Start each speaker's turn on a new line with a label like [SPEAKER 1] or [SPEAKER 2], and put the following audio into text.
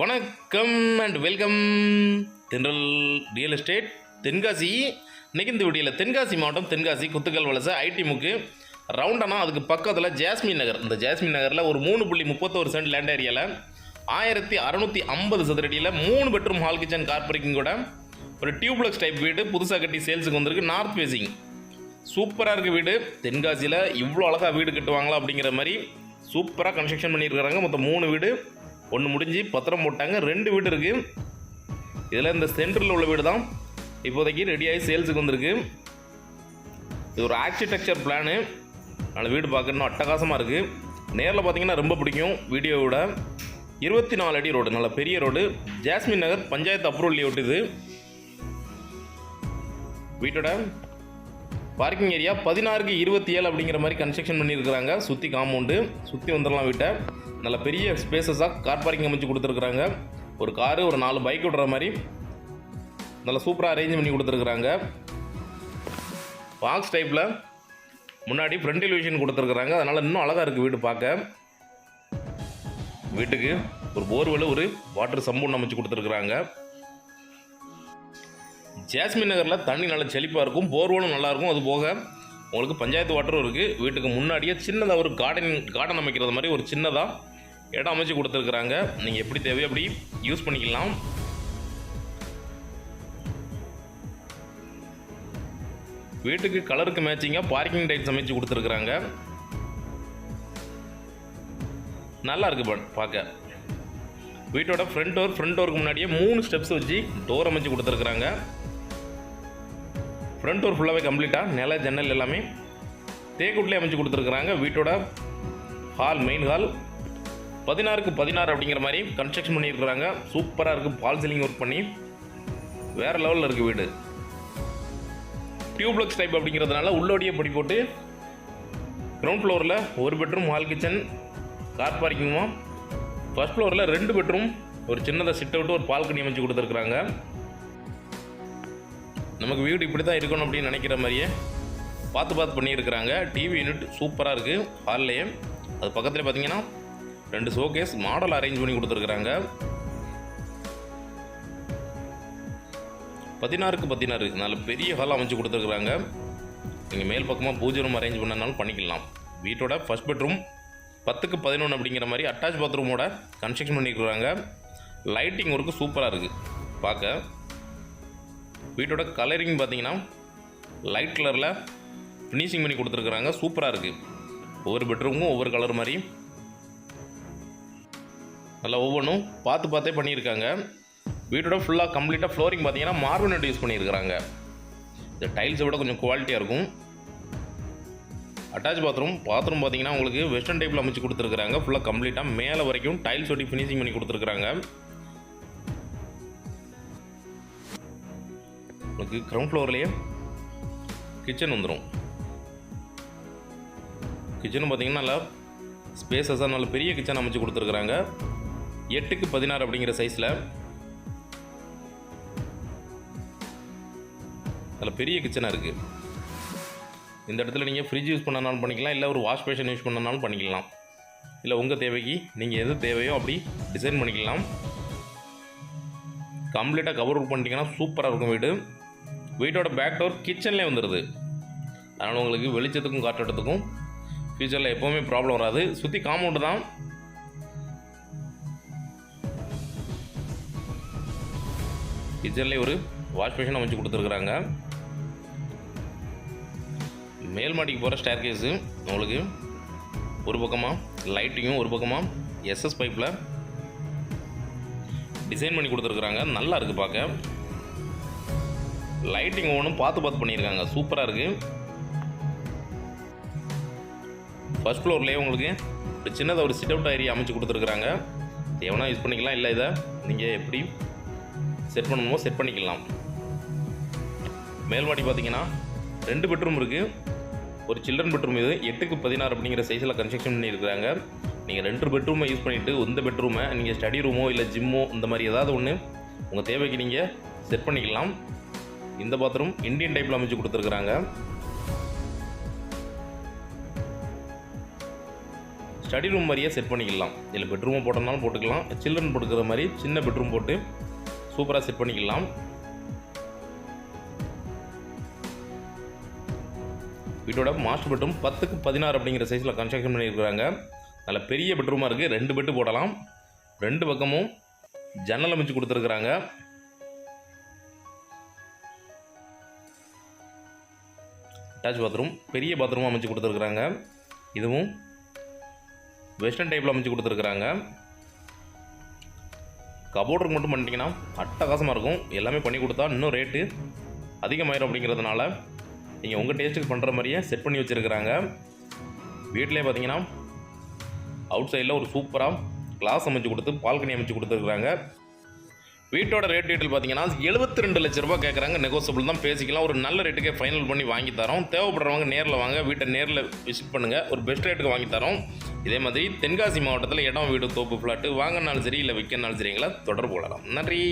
[SPEAKER 1] வணக்கம் and welcome Thendral real estate Tenkasi. இன்னைக்கு இந்த வீடியோவில் தென்காசி மாவட்டம் தென்காசி குத்துக்கல் வலசை ஐடி முக்கு. ரவுண்டானா அதுக்கு பக்கத்தில் ஜாஸ்மின் நகர். இந்த ஜாஸ்மின் நகரில் ஒரு மூணு புள்ளி முப்பத்தோரு சென்ட் லேண்ட் ஏரியாவில் ஆயிரத்தி அறநூற்றி ஐம்பது சதுரடியில் மூணு பெட்ரூம் ஹால் கிச்சன் கார் பார்க்கிங்கோட ஒரு டியூப்ளக்ஸ் டைப் வீடு புதுசாக கட்டி சேல்ஸுக்கு வந்திருக்கு. நார்த் ஃபேசிங் சூப்பராக இருக்குது வீடு. தென்காசியில் இவ்வளோ அழகாக வீடு கட்டுவாங்களா அப்படிங்கிற மாதிரி சூப்பராக கன்ஸ்ட்ரக்ஷன் பண்ணியிருக்கிறாங்க. மொத்தம் மூணு வீடு. ஒன்று முடிஞ்சு பத்திரம் போட்டாங்க. ரெண்டு வீடு இருக்குது இதில் இந்த சென்டரில் உள்ள வீடு தான். இப்போதைக்கு ரெடியாகி சேல்ஸுக்கு வந்திருக்கு. இது ஒரு ஆர்கிடெக்சர் பிளானு அதனால் வீடு பார்க்கணும் அட்டகாசமாக இருக்குது நேரில் பார்த்தீங்கன்னா ரொம்ப பிடிக்கும் வீடியோவோட. இருபத்தி நாலு அடி ரோடு நல்ல பெரிய road. Jasmine Nagar panchayat approval layout இது வீட்டோட பார்க்கிங் ஏரியா பதினாறுக்கு இருபத்தி ஏழு அப்படிங்கிற மாதிரி கன்ஸ்ட்ரக்ஷன் பண்ணியிருக்கிறாங்க. சுற்றி காம்பவுண்டு சுற்றி வந்துடலாம் வீட்டை. நல்ல பெரிய ஸ்பேசஸாக கார் பார்க்கிங் அமைச்சு கொடுத்துருக்குறாங்க. ஒரு காரு ஒரு நாலு பைக் விடுற மாதிரி நல்லா சூப்பராக அரேஞ்ச் பண்ணி கொடுத்துருக்குறாங்க. பாக்ஸ் டைப்பில் முன்னாடி ஃப்ரண்ட் டெலிவிஷன் கொடுத்துருக்குறாங்க. அதனால் இன்னும் அழகாக இருக்குது வீடு பார்க்க. வீட்டுக்கு ஒரு போர்வெல் ஒரு வாட்டர் சம்பூன் அமைச்சு கொடுத்துருக்குறாங்க. ஜாஸ்மின் நகரில் தண்ணி நல்லா செழிப்பாக இருக்கும் போர்வலும் நல்லாயிருக்கும் அது போக உங்களுக்கு பஞ்சாயத்து வாட்டரும் இருக்குது வீட்டுக்கு முன்னாடியே சின்னதாக ஒரு கார்டன் கார்டன் அமைக்கிறது மாதிரி ஒரு சின்னதாக இடம் அமைச்சு கொடுத்துருக்குறாங்க. நீங்கள் எப்படி தேவையோ அப்படி யூஸ் பண்ணிக்கலாம். வீட்டுக்கு கலருக்கு மேட்சிங்காக பார்க்கிங் டைட்ஸ் அமைச்சு கொடுத்துருக்குறாங்க. நல்லா இருக்கு பட் பார்க்க. வீட்டோட ஃப்ரண்ட் டோர் ஃப்ரண்ட் டோருக்கு முன்னாடியே மூணு ஸ்டெப்ஸ் வச்சு டோர் அமைச்சு கொடுத்துருக்குறாங்க. ஃப்ரண்ட் டோர் ஃபுல்லாகவே கம்ப்ளீட்டாக நில ஜன்னல் எல்லாமே தேக்குட்லேயே அமைச்சு கொடுத்துருக்குறாங்க. வீட்டோட ஹால் மெயின் ஹால் பதினாறுக்கு பதினாறு அப்படிங்கிற மாதிரி கன்ஸ்ட்ரக்ஷன் பண்ணியிருக்கிறாங்க. சூப்பராக இருக்குது பால் சீலிங் ஒர்க் பண்ணி. வேறு லெவலில் இருக்குது வீடு. டியூப்ளெக்ஸ் டைப் அப்படிங்கிறதுனால உள்ளோடியே படி போட்டு கிரவுண்ட் ஃப்ளோரில் ஒரு பெட்ரூம் ஹால் கிச்சன் கார் பார்க்கிங்குமா ஃபஸ்ட் ஃப்ளோரில் ரெண்டு பெட்ரூம் ஒரு சின்னதாக சிட் அவுட்டு ஒரு பால்கனி அமைச்சு கொடுத்துருக்குறாங்க. நமக்கு வீடு இப்படி தான் இருக்கணும் அப்படின்னு நினைக்கிற மாதிரியே பார்த்து பார்த்து பண்ணியிருக்கிறாங்க. டிவி யூனிட் சூப்பராக இருக்குது ஹால்லையே. அது பக்கத்தில் பார்த்தீங்கன்னா ரெண்டு ஷோகேஸ் மாடல் அரேஞ்ச் பண்ணி கொடுத்துருக்குறாங்க. பதினாறுக்கு பதினாறு. நல்ல பெரிய ஹால் அமைச்சு கொடுத்துருக்குறாங்க. நீங்கள் மேல் பக்கமாக பூஜை ரூம் அரேஞ்ச் பண்ணனாலும் பண்ணிக்கலாம். வீட்டோட ஃபர்ஸ்ட் பெட்ரூம் பத்துக்கு பதினொன்று அப்படிங்கிற மாதிரி அட்டாச் பாத்ரூமோட கன்ஸ்ட்ரக்ஷன் பண்ணியிருக்கிறாங்க. லைட்டிங் ஒர்க்கு சூப்பராக இருக்குது பார்க்க. வீட்டோட கலரிங் பார்த்தீங்கன்னா லைட் கலரில் ஃபினிஷிங் பண்ணி கொடுத்துருக்குறாங்க. சூப்பராக இருக்குது ஒவ்வொரு பெட்ரூமும் ஒவ்வொரு கலர் மாதிரி. நல்லா ஒவ்வொன்றும் பார்த்து பார்த்தே பண்ணியிருக்காங்க. வீட்டோட ஃபுல்லாக கம்ப்ளீட்டாக ஃப்ளோரிங் பார்த்தீங்கன்னா மார்பினட் யூஸ் பண்ணியிருக்கிறாங்க. இந்த டைல்ஸை விட கொஞ்சம் குவாலிட்டியாக இருக்கும். அட்டாச் பாத்ரூம் பாத்ரூம் பார்த்தீங்கன்னா உங்களுக்கு வெஸ்டர்ன் டைப்பில் அமைச்சு கொடுத்துருக்குறாங்க. ஃபுல்லாக கம்ப்ளீட்டாக மேலே வரைக்கும் டைல்ஸ் ஒட்டி ஃபினிஷிங் பண்ணி கொடுத்துருக்குறாங்க. உங்களுக்கு கிரவுண்ட் ஃப்ளோர்லேயே கிச்சன் வந்துடும் கிச்சனும் பார்த்திங்கன்னா நல்லா ஸ்பேசஸாக நல்ல பெரிய கிச்சன் அமைச்சு கொடுத்துருக்குறாங்க. எட்டுக்கு பதினாறு அப்படிங்கிற சைஸில் நல்ல பெரிய கிச்சனாக இருக்குது இந்த இடத்துல நீங்கள் ஃப்ரிட்ஜ் யூஸ் பண்ணனாலும் பண்ணிக்கலாம் இல்லை ஒரு வாஷ் பேஷன் யூஸ் பண்ணனாலும் பண்ணிக்கலாம். இல்லை உங்கள் தேவைக்கு நீங்கள் எது தேவையோ அப்படி டிசைன் பண்ணிக்கலாம். கம்ப்ளீட்டாக கவர் பண்ணிட்டீங்கன்னா சூப்பராக இருக்கும் வீடு. வீட்டோட பேக் டோர் கிச்சன்லேயே வந்துடுது அதனால் உங்களுக்கு வெளிச்சத்துக்கும் காற்றோட்டத்துக்கும் ஃப்யூச்சரில் எப்போவுமே ப்ராப்ளம் வராது. சுற்றி காம்பவுண்டு தான். கிச்சன்லேயே ஒரு வாஷ் மிஷின் அமைச்சு கொடுத்துருக்குறாங்க. மேல் மாடிக்கு போகிற ஸ்டேர் கேஸு உங்களுக்கு ஒரு பக்கமாக லைட்டிங்கும் ஒரு பக்கமாக எஸ்எஸ் பைப்பில் டிசைன் பண்ணி கொடுத்துருக்குறாங்க. நல்லா இருக்குது பார்க்க. லைட்டிங் ஒவ்வொன்றும் பார்த்து பார்த்து பண்ணியிருக்காங்க. சூப்பராக இருக்குது ஃபர்ஸ்ட் ஃப்ளோர்லேயே உங்களுக்கு ஒரு சின்னதாக ஒரு சிட் அவுட் ஏரியா அமைச்சு கொடுத்துருக்குறாங்க. எவனா யூஸ் பண்ணிக்கலாம் இல்லை இதை. நீங்கள் எப்படி செட் பண்ணணுமோ செட் பண்ணிக்கலாம். மேல்வாடி பார்த்தீங்கன்னா ரெண்டு பெட்ரூம் இருக்குது ஒரு சில்ட்ரன் பெட்ரூம் இது. எட்டுக்கு பதினாறு அப்படிங்கிற சைஸில் கன்ஸ்ட்ரக்ஷன் பண்ணியிருக்கிறாங்க. நீங்கள் ரெண்டு பெட்ரூமை யூஸ் பண்ணிவிட்டு இந்த பெட்ரூமை நீங்கள் ஸ்டடி ரூமோ இல்லை ஜிம்மோ இந்த மாதிரி ஏதாவது ஒன்று உங்கள் தேவைக்கு நீங்கள் செட் பண்ணிக்கலாம். இந்த பாத்ரூம் இந்தியன் டைப்பில் அமைச்சு கொடுத்துருக்குறாங்க. ஸ்டடி ரூம் மாதிரியே செட் பண்ணிக்கலாம். இதில் பெட்ரூமை போட்டோம்னாலும் போட்டுக்கலாம். சில்ட்ரன் போட்டுக்கிற மாதிரி சின்ன பெட்ரூம் போட்டு சூப்பராக செட் பண்ணிக்கலாம். வீட்டோட மாஸ்டர் பெட்ரூம் பத்துக்கு பதினாறு அப்படிங்கிற சைஸில் கன்ஸ்ட்ரக்ஷன் பண்ணியிருக்கிறாங்க. நல்ல பெரிய பெட்ரூமாக இருக்குது ரெண்டு பெட்டு போடலாம். ரெண்டு பக்கமும் ஜன்னல் அமைச்சு கொடுத்துருக்குறாங்க. அட்டாச் பாத்ரூம் பெரிய பாத்ரூம் அமைச்சு கொடுத்துருக்குறாங்க. இதுவும் வெஸ்டர்ன் டைப்பில் அமைச்சு கொடுத்துருக்குறாங்க. கபோர்டுக்கு மட்டும் பண்ணிட்டீங்கன்னா அட்டகாசமாக இருக்கும். எல்லாமே பண்ணி கொடுத்தா இன்னும் ரேட்டு அதிகமாயிரும் அப்படிங்கிறதுனால நீங்கள் உங்கள் டேஸ்ட்டுக்கு பண்ணுற மாதிரியே செட் பண்ணி வச்சுருக்குறாங்க. வீட்டிலே பார்த்தீங்கன்னா அவுட் சைடில் ஒரு சூப்பராக கிளாஸ் அமைச்சு கொடுத்து பால்கனி அமைச்சு கொடுத்துருக்குறாங்க. வீட்டோட ரேட் டீட்டெயில் பார்த்தீங்கன்னா எழுபத்தி ரெண்டு லட்ச ரூபாய் கேட்குறாங்க நெகோசியபிள் தான். பேசிக்கலாம். ஒரு நல்ல ரேட்டுக்கே ஃபைனல் பண்ணி வாங்கி தரோம். தேவைப்படுறவங்க நேரில் வாங்க. வீட்டை நேரில் விசிட் பண்ணுங்கள் ஒரு பெஸ்ட் ரேட்டுக்கு வாங்கி தரோம். இதே மாதிரி தென்காசி மாவட்டத்தில் இடம் வீடு தோப்பு ஃப்ளாட்டு வாங்கினாலும் சரி இல்லை விற்கனாலும் சரிங்களா தொடர்பு கொள்ளலாம். நன்றி.